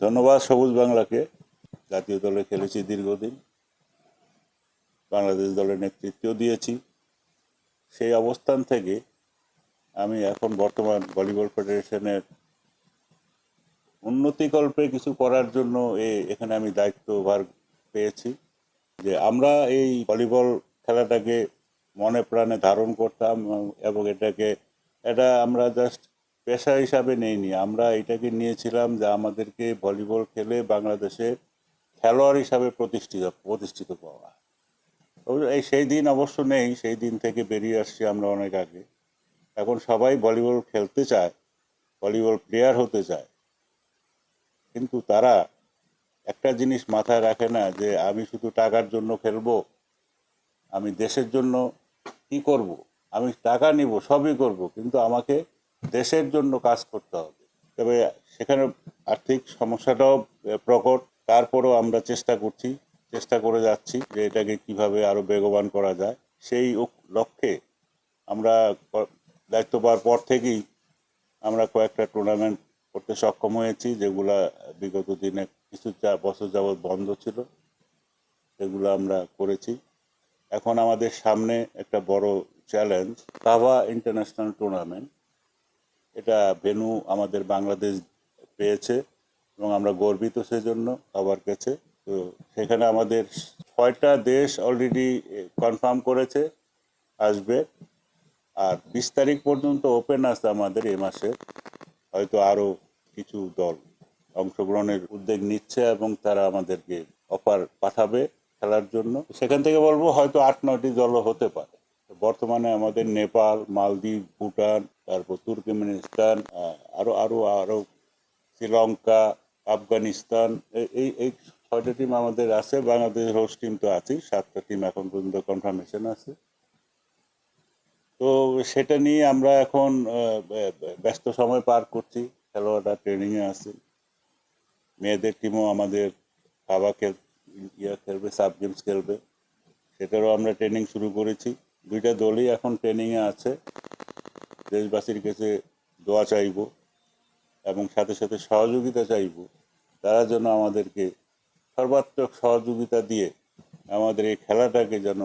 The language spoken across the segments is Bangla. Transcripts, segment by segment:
ধন্যবাদ সবুজ বাংলাকে। জাতীয় দলে খেলেছি দীর্ঘদিন। বাংলাদেশ দলের নেতৃত্ব দিয়েছি। সেই অবস্থান থেকে আমি এখন বর্তমান ভলিবল ফেডারেশনের উন্নতিকল্পে কিছু করার জন্য এ- এখানে আমি দায়িত্ব দায়িত্বভার পেয়েছি যে আমরা এই ভলিবল খেলাটাকে মনে প্রাণে ধারণ করতাম এবং এটাকে, এটা আমরা জাস্ট পেশা হিসাবে নেইনি। আমরা এটাকে নিয়েছিলাম যে আমাদেরকে ভলিবল খেলে বাংলাদেশে খেলোয়াড় হিসাবে প্রতিষ্ঠিত প্রতিষ্ঠিত পাওয়া এই সেই দিন অবশ্য নেই, সেই দিন থেকে বেরিয়ে আসছি আমরা অনেক আগে। এখন সবাই ভলিবল খেলতে চায়, ভলিবল প্লেয়ার হতে চায়। কিন্তু তারা একটা জিনিস মাথায় রাখে না যে আমি শুধু টাকার জন্য খেলব, আমি দেশের জন্য কি করব? আমি টাকা নিব, সবই করব। কিন্তু আমাকে দেশের জন্য কাজ করতে হবে। তবে সেখানে আর্থিক সমস্যাটাও প্রকট। তারপরেও আমরা চেষ্টা করছি, চেষ্টা করে যাচ্ছি যে এটাকে কীভাবে আরও বেগবান করা যায়। সেই লক্ষ্যে আমরা দায়িত্ব পাওয়ার পর থেকেই আমরা কয়েকটা টুর্নামেন্ট করতে সক্ষম হয়েছি, যেগুলা বিগত দিনে কিছু বছর যাবৎ বন্ধ ছিল, সেগুলো আমরা করেছি। এখন আমাদের সামনে একটা বড় চ্যালেঞ্জ কাভা ইন্টারন্যাশনাল টুর্নামেন্ট এটা ভেনু আমাদের বাংলাদেশ পেয়েছে এবং আমরা গর্বিত সেজন্য সবার কাছে। তো সেখানে আমাদের ছয়টা দেশ অলরেডি কনফার্ম করেছে, আসবে। আর বিশ তারিখ পর্যন্ত ওপেন আছে আমাদের এ মাসে। হয়তো আরও কিছু দল অংশগ্রহণের উদ্যোগ নিচ্ছে এবং তারা আমাদেরকে অফার পাঠাবে খেলার জন্য। সেখান থেকে বলব হয়তো আট, নয়টি দলও হতে পারে। বর্তমানে আমাদের নেপাল, মালদ্বীপ, ভুটান তারপর তুর্কমেনিস্তান আরও আরও আরও শ্রীলঙ্কা, আফগানিস্তান, এই- এই ছয়টা টিম আমাদের আছে বাংলাদেশের হোস্ট টিম তো আছেই, সাতটা টিম এখন পর্যন্ত কনফার্মেশন আছে। তো সেটা নিয়ে আমরা এখন ব্যস্ত সময় পার করছি, খেলোয়াড়রা ট্রেনিংয়ে আছে। মেয়েদের টিমও আমাদের কাবা খেল, ইয়া খেলবে সাব গেমস খেলবে। সেটারও আমরা ট্রেনিং শুরু করেছি। দুইটা দলই এখন ট্রেনিংয়ে আছে। দেশবাসীর কাছে দোয়া চাইব এবং সাথে সাথে সহযোগিতা চাইব। তারা যেন আমাদেরকে সর্বাত্মক সহযোগিতা দিয়ে আমাদের এই খেলাটাকে যেন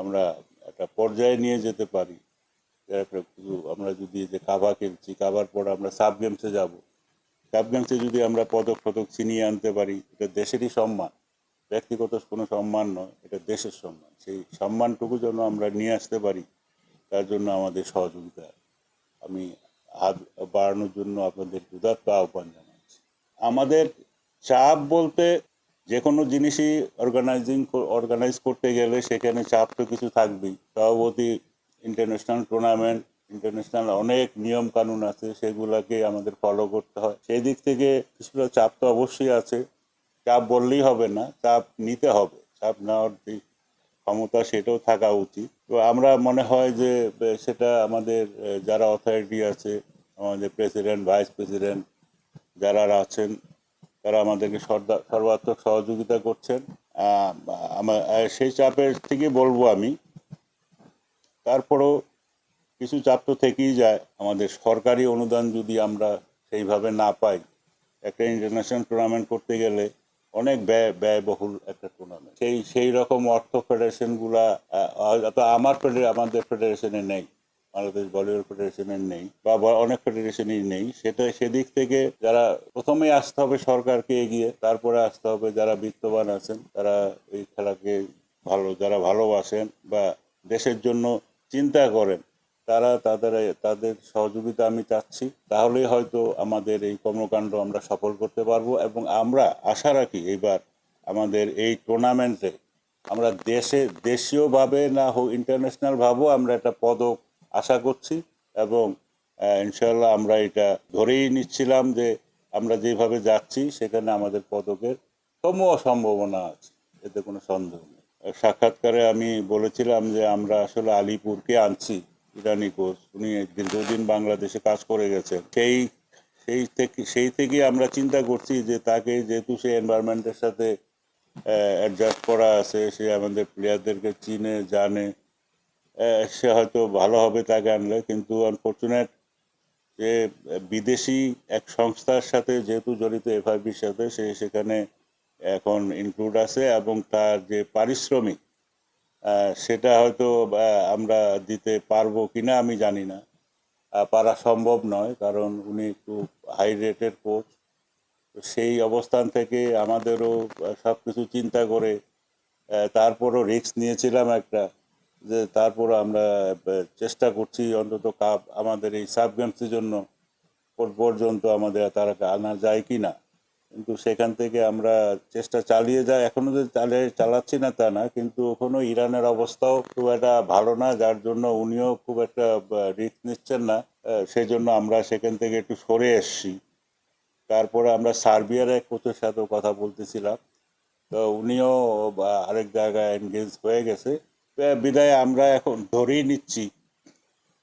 আমরা একটা পর্যায়ে নিয়ে যেতে পারি। আমরা যদি যে কাবা খেলছি, কাবার পর আমরা সাব গেমসে যাব। সাব গেমসে যদি আমরা পদক ফদক ছিনিয়ে আনতে পারি, এটা দেশেরই সম্মান। ব্যক্তিগত কোনো সম্মান নয়, এটা দেশের সম্মান। সেই সম্মানটুকু যেন আমরা নিয়ে আসতে পারি, তার জন্য আমাদের সহযোগিতা আমি হাত বাড়ানোর জন্য আপনাদের উদাত্ত আহ্বান জানাচ্ছি। আমাদের চাপ বলতে যে কোনো জিনিসই অর্গানাইজিং অর্গানাইজ করতে গেলে সেখানে চাপ তো কিছু থাকবেই। সভাপতি ইন্টারন্যাশনাল টুর্নামেন্ট ইন্টারন্যাশনাল অনেক নিয়ম কানুন আছে, সেগুলোকে আমাদের ফলো করতে হয়। সেই দিক থেকে কিছুটা চাপ তো অবশ্যই আছে। চাপ বললেই হবে না, চাপ নিতে হবে। চাপ নেওয়ার যে ক্ষমতা সেটাও থাকা উচিত। তো আমরা মনে হয় যে সেটা আমাদের যারা অথরিটি আছে, আমাদের প্রেসিডেন্ট ভাইস প্রেসিডেন্ট যারা আছেন, তারা আমাদেরকে সর্বাত্মক সহযোগিতা করছেন। সেই চাপের থেকে বলব আমি। তারপরেও কিছু চাপ তো থেকেই যায়। আমাদের সরকারি অনুদান যদি আমরা সেইভাবে না পাই, একটা ইন্টারন্যাশনাল টুর্নামেন্ট করতে গেলে অনেক ব্যয়, ব্যয়বহুল একটা টুর্নামেন্ট সেই সেই রকম অর্থ ফেডারেশনগুলা আমার আমাদের ফেডারেশনে নেই। বাংলাদেশ ভলিবল ফেডারেশনের নেই, বা অনেক ফেডারেশনই নেই। সেটা, সেদিক থেকে যারা প্রথমেই আসতে হবে সরকারকে এগিয়ে, তারপরে আসতে হবে যারা বিত্তবান আছেন, তারা এই খেলাকে ভালো, যারা ভালোবাসেন বা দেশের জন্য চিন্তা করেন তারা তাদের তাদের সহযোগিতা আমি চাচ্ছি। তাহলেই হয়তো আমাদের এই কর্মকাণ্ড আমরা সফল করতে পারব এবং আমরা আশা রাখি এবার আমাদের এই টুর্নামেন্টে আমরা দেশে, দেশীয়ভাবে না হোক ইন্টারন্যাশনালভাবেও আমরা একটা পদক আশা করছি এবং ইনশাল্লাহ আমরা এটা ধরেই নিচ্ছিলাম যে আমরা যেভাবে যাচ্ছি সেখানে আমাদের পদকের সমূহ সম্ভাবনা আছে। এতে কোনো সন্দেহ নেই। সাক্ষাৎকারে আমি বলেছিলাম যে আমরা আসলে আলিপুরকে আনছি। ইরানি কোচ উনি দীর্ঘদিন বাংলাদেশে কাজ করে গেছেন। সেই সেই থেকে সেই থেকে আমরা চিন্তা করছি যে তাকে যেহেতু সে এনভায়রনমেন্টের সাথে অ্যাডজাস্ট করা আছে, সে আমাদের প্লেয়ারদেরকে চিনে, জানে সে হয়তো ভালো হবে তাকে আনলে, কিন্তু আনফর্চুনেট যে বিদেশি এক সংস্থার সাথে যেহেতু জড়িত এফআইবির সাথে, সে সেখানে এখন ইনক্লুড আছে এবং তার যে পারিশ্রমিক সেটা হয়তো আমরা দিতে পারব কিনা আমি জানি না। পারা সম্ভব নয়, কারণ উনি একটু হাই রেটের কোচ সেই অবস্থান থেকে আমাদেরও সব কিছু চিন্তা করে তারপরও রিস্ক নিয়েছিলাম একটা, যে তারপর আমরা চেষ্টা করছি অন্তত কাপ আমাদের এই সাব গেমসের জন্য পর- পর্যন্ত আমাদের তারা আনা যায় কি না কিন্তু সেখান থেকে আমরা চেষ্টা চালিয়ে যাই। এখনও যে চালিয়ে চালাচ্ছি না তা না, কিন্তু ওখানে ইরানের অবস্থাও খুব একটা ভালো না, যার জন্য উনিও খুব একটা রিস্ক নিচ্ছেন না। সেই জন্য আমরা সেখান থেকে একটু সরে এসেছি। তারপরে আমরা সার্বিয়ার এক কোচের সাথেও কথা বলতেছিলাম। তো উনিও আরেক জায়গায় এনগেজ হয়ে গেছে। বিদায় আমরা এখন ধরেই নিচ্ছি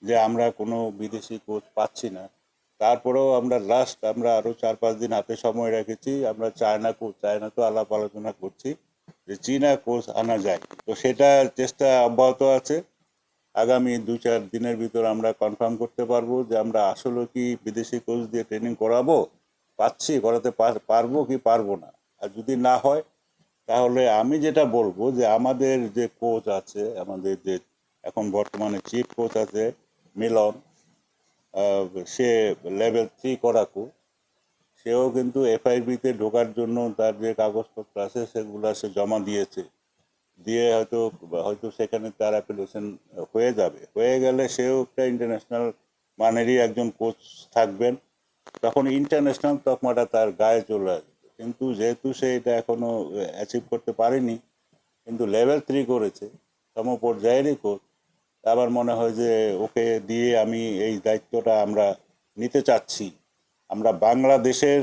যে আমরা কোনো বিদেশি কোচ পাচ্ছি না। তারপরেও আমরা লাস্ট আমরা আরও চার পাঁচ দিন হাতে সময় রেখেছি। আমরা চায়না চায়না তো আলাপ আলোচনা করছি যে চীনা কোচ আনা যায়। তো সেটা চেষ্টা অব্যাহত আছে। আগামী দু চার দিনের ভিতর আমরা কনফার্ম করতে পারব যে আমরা আসলে কি বিদেশি কোচ দিয়ে ট্রেনিং করাবো, পাচ্ছি, করাতে পারব কি পারব না। আর যদি না হয়, তাহলে আমি যেটা বলব যে আমাদের যে কোচ আছে, আমাদের যে এখন বর্তমানে চিফ কোচ আছে, মিলন সে লেভেল থ্রি করাকু। সেও কিন্তু এফআইবিতে ঢোকার জন্য তার যে কাগজপত্র আছে, সেগুলো সে জমা দিয়েছে। দিয়ে হয়তো হয়তো সেখানে তার অ্যাপ্লিকেশন হয়ে যাবে। হয়ে গেলে সেও একটা ইন্টারন্যাশনাল মানেরই একজন কোচ থাকবেন। তখন ইন্টারন্যাশনাল তকমাটা তার গায়ে চলে আসবে। কিন্তু যেহেতু সে এটা এখনও অ্যাচিভ করতে পারেনি, কিন্তু লেভেল থ্রি করেছে সমপর্যায়েরই কোচ আমার মনে হয় যে ওকে দিয়ে আমি এই দায়িত্বটা আমরা নিতে চাচ্ছি। আমরা বাংলাদেশের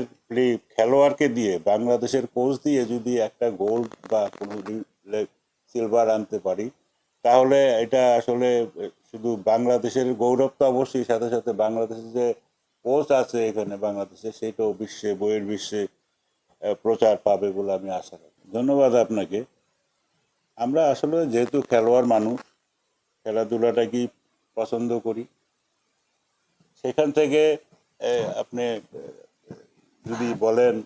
খেলোয়াড়কে দিয়ে, বাংলাদেশের কোচ দিয়ে যদি একটা গোল্ড বা কোনো সিলভার আনতে পারি, তাহলে এটা আসলে শুধু বাংলাদেশের গৌরব তো অবশ্যই, সাথে সাথে বাংলাদেশের যে কোচ আছে এখানে বাংলাদেশে, সেটাও বিশ্বে, বইয়ের বিশ্বে প্রচার পাবে বলে আমি আশা রাখি। ধন্যবাদ আপনাকে। আমরা আসলে যেহেতু খেলোয়াড় মানুষ খেলাধুলাটাকেই পছন্দ করি? সেখান থেকে আপনি যদি বলেন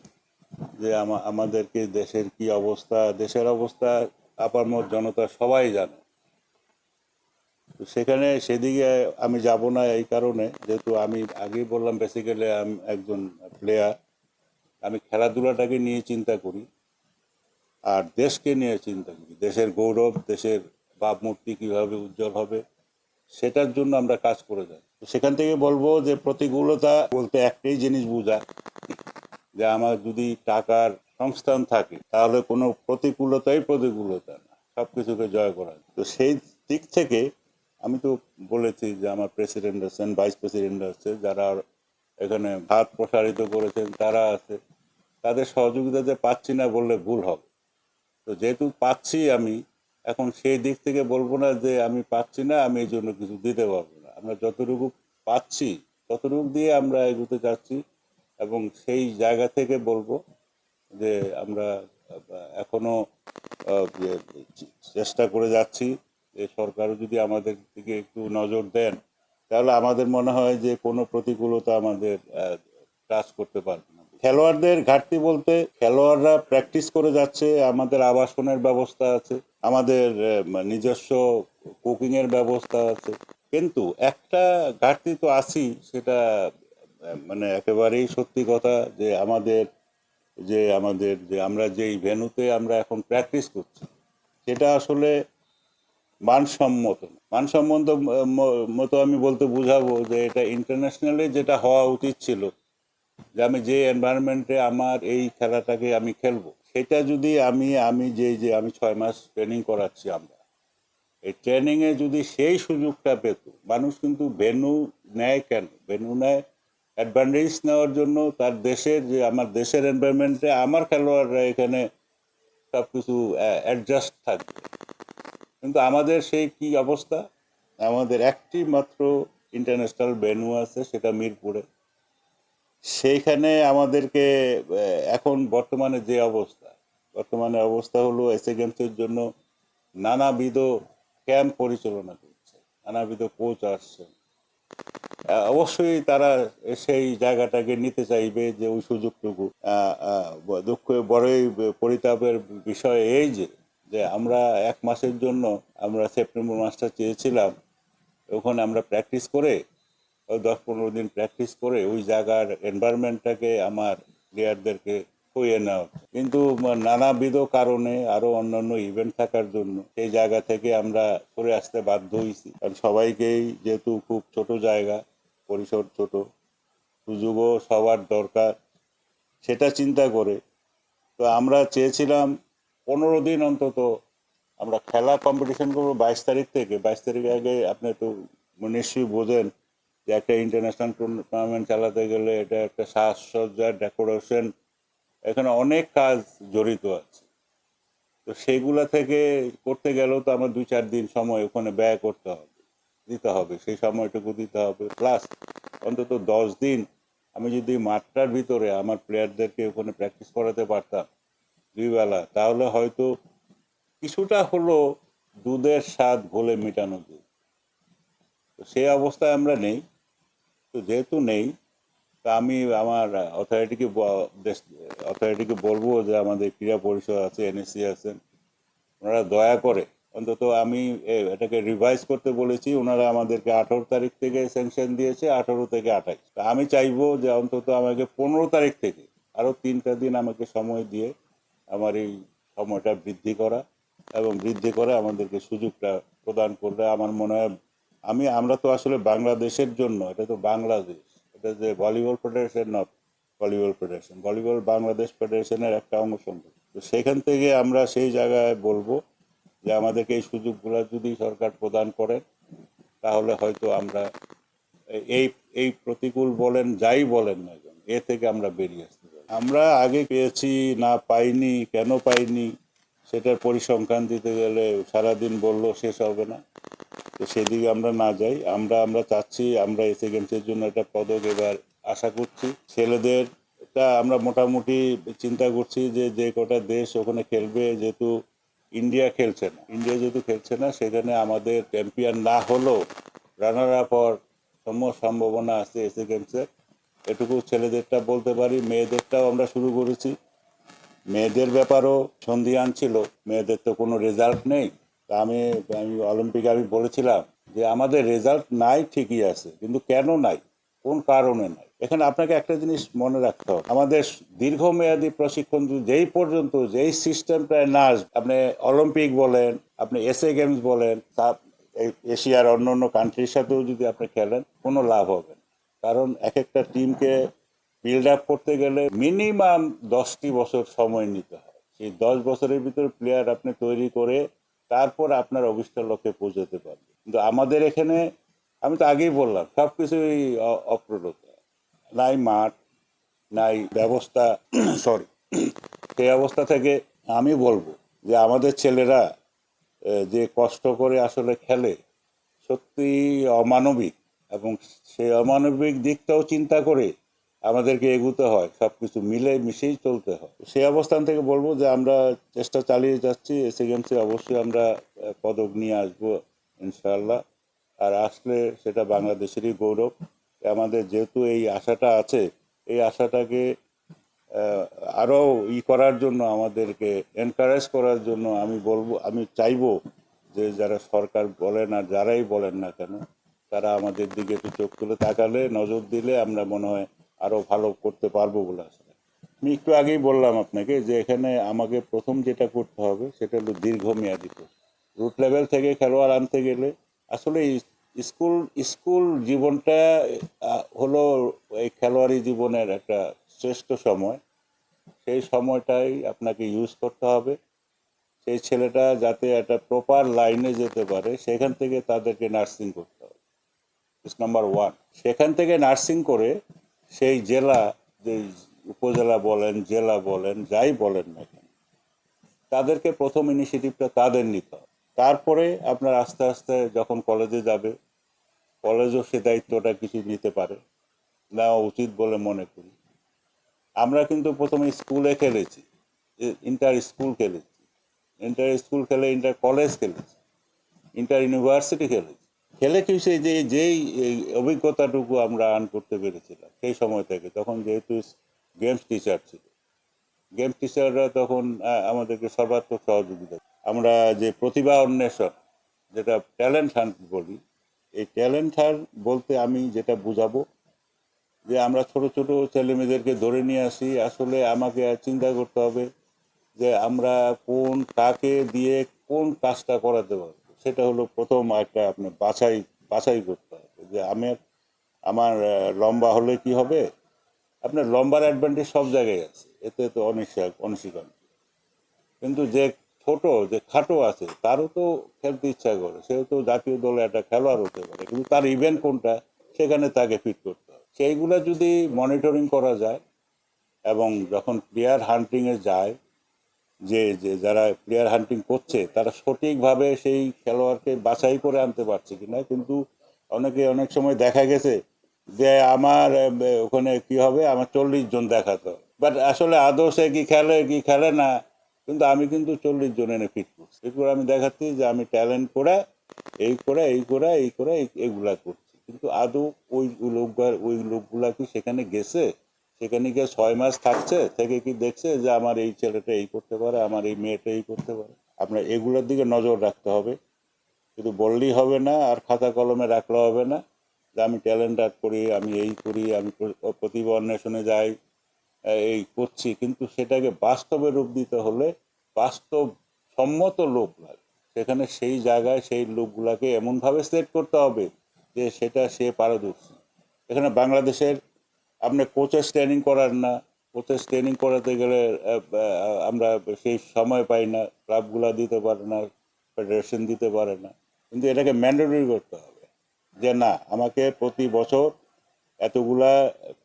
যে আমা- আমাদেরকে দেশের কি অবস্থা, দেশের অবস্থা আপামর জনতা সবাই জানে। তো সেখানে সেদিকে আমি যাব না এই কারণে, যেহেতু আমি আগেই বললাম বেসিক্যালি আমি, একজন প্লেয়ার আমি খেলাধুলাটাকে নিয়ে চিন্তা করি, আর দেশকে নিয়ে চিন্তা করি। দেশের গৌরব, দেশের ভাবমূর্তি কীভাবে উজ্জ্বল হবে, সেটার জন্য আমরা কাজ করে যাই। তো সেখান থেকে বলব যে প্রতিকূলতা বলতে একটাই জিনিস বোঝা, যে আমার যদি টাকার সংস্থান থাকে, তাহলে কোনো প্রতিকূলতাই প্রতিকূলতা না সব কিছুকে জয় করা। তো সেই দিক থেকে আমি তো বলেছি যে আমার প্রেসিডেন্ট আছেন, ভাইস প্রেসিডেন্ট আছে, যারা এখানে হাত প্রসারিত করেছেন, তারা আছে। তাদের সহযোগিতা যে পাচ্ছি না বললে ভুল হবে। তো যেহেতু পাচ্ছি আমি এখন সেই দিক থেকে বলব না যে আমি পাচ্ছি না, আমি এই জন্য কিছু দিতে পারব না। আমরা যতটুকু পাচ্ছি, ততটুকু দিয়ে আমরা এগোতে চাচ্ছি এবং সেই জায়গা থেকে বলব যে আমরা এখনও চেষ্টা করে যাচ্ছি যে সরকারও যদি আমাদের দিকে একটু নজর দেন, তাহলে আমাদের মনে হয় যে কোনো প্রতিকূলতা আমাদের কাজ করতে পারবে না। খেলোয়াড়দের ঘাটতি বলতে খেলোয়াড়রা প্র্যাকটিস করে যাচ্ছে, আমাদের আবাসনের ব্যবস্থা আছে, আমাদের নিজস্ব কুকিংয়ের ব্যবস্থা আছে। কিন্তু একটা ঘাটতি তো আছেই, সেটা মানে একেবারেই সত্যি কথা যে আমাদের যে আমাদের, যে আমরা যেই ভেন্যুতে আমরা এখন প্র্যাকটিস করছি, সেটা আসলে মানসম্মত মানসম্মত মতো আমি বলতে বুঝাবো যে এটা ইন্টারন্যাশনালি যেটা হওয়া উচিত ছিল যে আমি যে এনভায়রনমেন্টে আমার এই খেলাটাকে আমি খেলব, সেটা যদি আমি আমি যে যে আমি ছয় মাস ট্রেনিং করাচ্ছি আমরা, এই ট্রেনিং এ যদি সেই সুযোগটা পেত, মানুষ কিন্তু ভেনু নেয় কেন? ভেনু নেয় অ্যাডভান্টেজ নেওয়ার জন্য তার দেশের যে, আমার দেশের এনভায়রনমেন্টে আমার খেলোয়াড়রা এখানে সব কিছু অ্যাডজাস্ট থাকবে। কিন্তু আমাদের সেই কি অবস্থা? আমাদের একটি মাত্র ইন্টারন্যাশনাল ভেন্যু আছে, সেটা মিরপুরে। সেইখানে আমাদেরকে এখন বর্তমানে যে অবস্থা বর্তমানে অবস্থা হলো এসএ গেমসের জন্য নানাবিধ ক্যাম্প পরিচালনা করছে নানাবিধ কোচ আসছেন। আহ, অবশ্যই তারা সেই জায়গাটাকে নিতে চাইবে যে ওই সুযোগটুকু। দুঃখ বড়ই পরিতাপের বিষয় এই যে যে আমরা এক মাসের জন্য আমরা সেপ্টেম্বর মাসটা চেয়েছিলাম ওখানে আমরা প্র্যাকটিস করে দশ পনেরো দিন প্র্যাকটিস করে ওই জায়গার এনভায়রনমেন্টটাকে আমার প্লেয়ারদেরকে হইয়ে নেওয়া। কিন্তু নানাবিধ কারণে আরও অন্যান্য ইভেন্ট থাকার জন্য সেই জায়গা থেকে আমরা সরে আসতে বাধ্য হয়েছি কারণ সবাইকেই যেহেতু খুব ছোট জায়গা, পরিসর ছোট, সুযোগও সবার দরকার, সেটা চিন্তা করে। তো আমরা চেয়েছিলাম পনেরো দিন অন্তত আমরা খেলা কম্পিটিশন করব বাইশ তারিখ থেকে। বাইশ তারিখ আগে আপনি একটু নিশ্চয়ই বোঝেন যে একটা ইন্টারন্যাশনাল টুর্নামেন্ট চালাতে গেলে এটা একটা সাজসজ্জা ডেকোরেশন এখানে অনেক কাজ জড়িত আছে। তো সেগুলা থেকে করতে গেলেও তো আমার দুই চার দিন সময় ওখানে ব্যয় করতে হবে, দিতে হবে। সেই সময়টুকু দিতে হবে। প্লাস অন্তত দশ দিন আমি যদি মাঠটার ভিতরে আমার প্লেয়ারদেরকে ওখানে প্র্যাকটিস করাতে পারতাম দুই বেলা, তাহলে হয়তো কিছুটা হলো দুধের স্বাদ ঘোলে মেটানো দুধ। তো সেই অবস্থায় আমরা নেই। তো যেহেতু নেই, তা আমি আমার অথরিটিকে অথরিটিকে বলব যে আমাদের ক্রীড়া পরিষদ আছে এনএসসি আছেন ওনারা দয়া করে, অন্তত আমি এটাকে রিভাইজ করতে বলেছি, ওনারা আমাদেরকে আঠারো তারিখ থেকে স্যাংশন দিয়েছে, আঠারো থেকে আঠাশ তা আমি চাইব যে অন্তত আমাকে পনেরো তারিখ থেকে আরও তিনটা দিন আমাকে সময় দিয়ে আমার এই সময়টা বৃদ্ধি করা এবং বৃদ্ধি করে আমাদেরকে সুযোগটা প্রদান করলে আমার মনে হয় আমি, আমরা তো আসলে বাংলাদেশের জন্য, এটা তো বাংলাদেশ, এটা যে volleyball federation not volleyball federation, volleyball Bangladesh ফেডারেশনের একটা অঙ্গ অংশ তো সেখান থেকে আমরা সেই জায়গায় বলব যে আমাদেরকে এই সুযোগগুলো যদি সরকার প্রদান করে তাহলে হয়তো আমরা এই এই প্রতিকূল বলেন, যাই বলেন না কেন, এ থেকে আমরা বেরিয়ে আসতে পারি। আমরা আগে পেয়েছি, না পাইনি, কেন পাইনি, সেটার পরিসংখ্যান দিতে গেলে সারাদিন বলল শেষ হবে না। তো সেদিকে আমরা না যাই। আমরা আমরা চাচ্ছি, আমরা এসে গেমসের জন্য একটা পদক এবার আশা করছি। ছেলেদের টা আমরা মোটামুটি চিন্তা করছি যে যে কটা দেশ ওখানে খেলবে, যেহেতু ইন্ডিয়া খেলছে না। ইন্ডিয়া যেহেতু খেলছে না, সেখানে আমাদের চ্যাম্পিয়ন না হলেও রানার আপ হওয়ার সম সম্ভাবনা আছে এসে গেমসের এটুকু ছেলেদেরটা বলতে পারি, মেয়েদেরটাও আমরা শুরু করেছি। মেয়েদের ব্যাপারও সন্ধিয়ান ছিল, মেয়েদের তো কোনো রেজাল্ট নেই। তা আমি আমি অলিম্পিকে আমি বলেছিলাম যে আমাদের রেজাল্ট নাই, ঠিকই আছে, কিন্তু কেন নাই? কোন কারণে নাই? এখানে আপনাকে একটা জিনিস মনে রাখতে হবে। আমাদের দীর্ঘমেয়াদী প্রশিক্ষণ যেই পর্যন্ত যেই সিস্টেমটায় না আপনি অলিম্পিক বলেন, আপনি এসএ গেমস বলেন, তা এশিয়ার অন্য অন্য কান্ট্রির সাথেও যদি আপনি খেলেন, কোনো লাভ হবে কারণ এক একটা টিমকে বিল্ড আপ করতে গেলে মিনিমাম দশটি বছর সময় নিতে হয়। সেই দশ বছরের ভিতরে প্লেয়ার আপনি তৈরি করে তারপর আপনার অভিষ্ট লক্ষ্যে পৌঁছাতে পারবে। কিন্তু আমাদের এখানে, আমি তো আগেই বললাম সব কিছুই অপ্রণতা নাই মাঠ, নাই ব্যবস্থা সরি সেই অবস্থা থেকে আমি বলব যে আমাদের ছেলেরা যে কষ্ট করে আসলে খেলে সত্যি অমানবিক এবং সেই অমানবিক দিকটাও চিন্তা করে আমাদেরকে এগুতে হয় সব কিছু মিলে মিশেই চলতে হয়। সেই অবস্থান থেকে বলব যে আমরা চেষ্টা চালিয়ে যাচ্ছি, এসে গেমসে অবশ্যই আমরা পদক নিয়ে আসব, ইনশাআল্লাহ। আর আসলে সেটা বাংলাদেশেরই গৌরব। আমাদের যেহেতু এই আশাটা আছে, এই আশাটাকে আরও ই করার জন্য, আমাদেরকে এনকারেজ করার জন্য আমি বলব, আমি চাইব যে যারা সরকার বলেন আর যারাই বলেন না কেন, তারা আমাদের দিকে একটু চোখ তুলে তাকালে, নজর দিলে আমরা মনে হয় আরও ভালো করতে পারব বলে আসলে আমি একটু আগেই বললাম আপনাকে যে এখানে আমাকে প্রথম যেটা করতে হবে সেটা হলো দীর্ঘমেয়াদী রুট লেভেল থেকে খেলোয়াড় আনতে গেলে আসলে স্কুল স্কুল জীবনটা হলো এই খেলোয়াড়ি জীবনের একটা শ্রেষ্ঠ সময়। সেই সময়টাই আপনাকে ইউজ করতে হবে। সেই ছেলেটা যাতে একটা প্রপার লাইনে যেতে পারে, সেখান থেকে তাদেরকে নার্সিং করতে হবে। ইস নাম্বার ওয়ান সেখান থেকে নার্সিং করে সেই জেলা যে উপজেলা বলেন, জেলা বলেন, যাই বলেন না কেন, তাদেরকে প্রথম ইনিশিয়েটিভটা তাদের নিতে হবে। তারপরে আপনার আস্তে আস্তে যখন কলেজে যাবে কলেজও সে দায়িত্বটা কিছু নিতে পারে, নেওয়া উচিত বলে মনে করি। আমরা কিন্তু প্রথমে স্কুলে খেলেছি ইন্টার স্কুল খেলেছি ইন্টার স্কুল খেলে ইন্টার কলেজ খেলেছি ইন্টার ইউনিভার্সিটি খেলেছি। খেলে কি যে, যেই অভিজ্ঞতাটুকু আমরা আর্ন করতে পেরেছিলাম, সেই সময় থেকে, তখন যেহেতু গেমস টিচার ছিল। গেমস টিচাররা তখন আমাদেরকে সর্বাত্মক সহযোগিতা আমরা যে প্রতিভা অন্বেষণ, যেটা ট্যালেন্ট হান্ট বলি, এই ট্যালেন্ট হান্ট বলতে আমি যেটা বুঝাবো, যে আমরা ছোট ছোট ছেলে মেয়েদেরকে ধরে নিয়ে আসি, আসলে আমাকে চিন্তা করতে হবে যে আমরা কোন কাকে দিয়ে কোন কাজটা করাতে পারব। সেটা হলো প্রথম একটা আপনি বাছাই বাছাই করতে হবে। যে আমি, আমার লম্বা হলে কি হবে? আপনার লম্বার অ্যাডভান্টেজ সব জায়গায় আছে। এতে তো অনিশ্চয় অনিশ্চিত কিন্তু যে ছোট, যে খাটো আছে, তারও তো খেলতে ইচ্ছা করে। সেও তো জাতীয় দলে একটা খেলোয়াড় হতে পারে। কিন্তু তার ইভেন্ট কোনটা, সেখানে তাকে ফিট করতে হবে। সেইগুলো যদি মনিটরিং করা যায়, এবং যখন প্লেয়ার হান্টিংয়ে যায় যে যে যারা প্লেয়ার হান্টিং করছে, তারা সঠিকভাবে সেই খেলোয়াড়কে বাছাই করে আনতে পারছে কিনা। কিন্তু অনেকে অনেক সময় দেখা গেছে যে, আমার ওখানে কি হবে? আমার চল্লিশ জন দেখাতো। বাট আসলে আদৌ সে কি খেলে কি খেলে না, কিন্তু আমি কিন্তু চল্লিশ জন এনে ফিট করছি। করে আমি দেখাচ্ছি যে, আমি ট্যালেন্ট করে এই করে এই করে এই করে এইগুলা করছি। কিন্তু আদৌ ওই লোকগুলা ওই লোকগুলা কি সেখানে গেছে? সেখানে গিয়ে ছয় মাস থাকছে, থেকে কি দেখছে যে আমার এই ছেলেটা এই করতে পারে, আমার এই মেয়েটা এই করতে পারে? আপনার এগুলোর দিকে নজর রাখতে হবে। শুধু বললেই হবে না, আর খাতা কলমে রাখলে হবে না যে আমি ট্যালেন্ট আর্ট করি, আমি এই করি, আমি প্রতিভা অন্বেষণে যাই এই করছি। কিন্তু সেটাকে বাস্তবে রূপ দিতে হলে বাস্তব সম্মত লোক লাগে। সেখানে সেই জায়গায় সেই লোকগুলাকে এমনভাবে সেট করতে হবে যে সেটা সে পারদর্শী। এখানে বাংলাদেশের আপনি কোচের ট্রেনিং করার না কোচের ট্রেনিং করাতে গেলে আমরা সেই সময় পাই না, ক্লাবগুলো দিতে পারে না ফেডারেশন দিতে পারে না। কিন্তু এটাকে ম্যান্ডেটরি করতে হবে যে না, আমাকে প্রতি বছর এতগুলা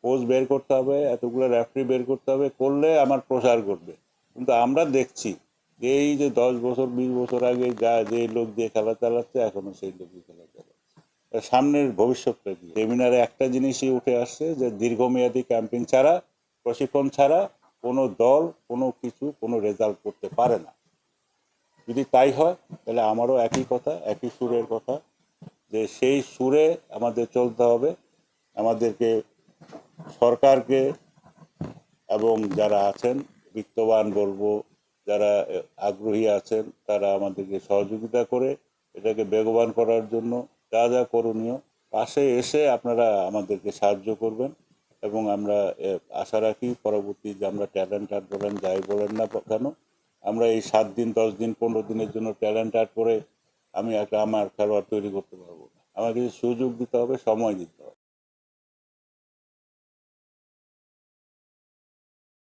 কোচ বের করতে হবে, এতগুলা রেফারি বের করতে হবে, করলে আমার প্রসার করবে কিন্তু আমরা দেখছি এই যে দশ বছর, বিশ বছর আগে যা, যে লোক দিয়ে খেলা চালাচ্ছে এখনও সেই লোকই খেলা চালাচ্ছে। সামনের ভবিষ্যৎটা কি সেমিনারে একটা জিনিসই উঠে আসছে যে দীর্ঘমেয়াদী ক্যাম্পিং ছাড়া, প্রশিক্ষণ ছাড়া কোনো দল, কোনো কিছু, কোনো রেজাল্ট করতে পারে না। যদি তাই হয়, তাহলে আমারও একই কথা, একই সুরের কথা, যে সেই সুরে আমাদের চলতে হবে। আমাদেরকে সরকারকে এবং যারা আছেন, বিত্তবান বলব, যারা আগ্রহী আছেন, তারা আমাদেরকে সহযোগিতা করে এটাকে বেগবান করার জন্য যা যা করণীয়, পাশে এসে আপনারা আমাদেরকে সাহায্য করবেন এবং আমরা আশা রাখি পরবর্তী যে আমরা ট্যালেন্ট আর্ট বলেন, যাই বলেন না কেন, আমরা এই সাত দিন, দশ দিন, পনেরো দিনের জন্য ট্যালেন্ট আর্ট করে আমি একটা আমার খেলোয়াড় তৈরি করতে পারব। আমাকে সুযোগ দিতে হবে, সময় দিতে হবে।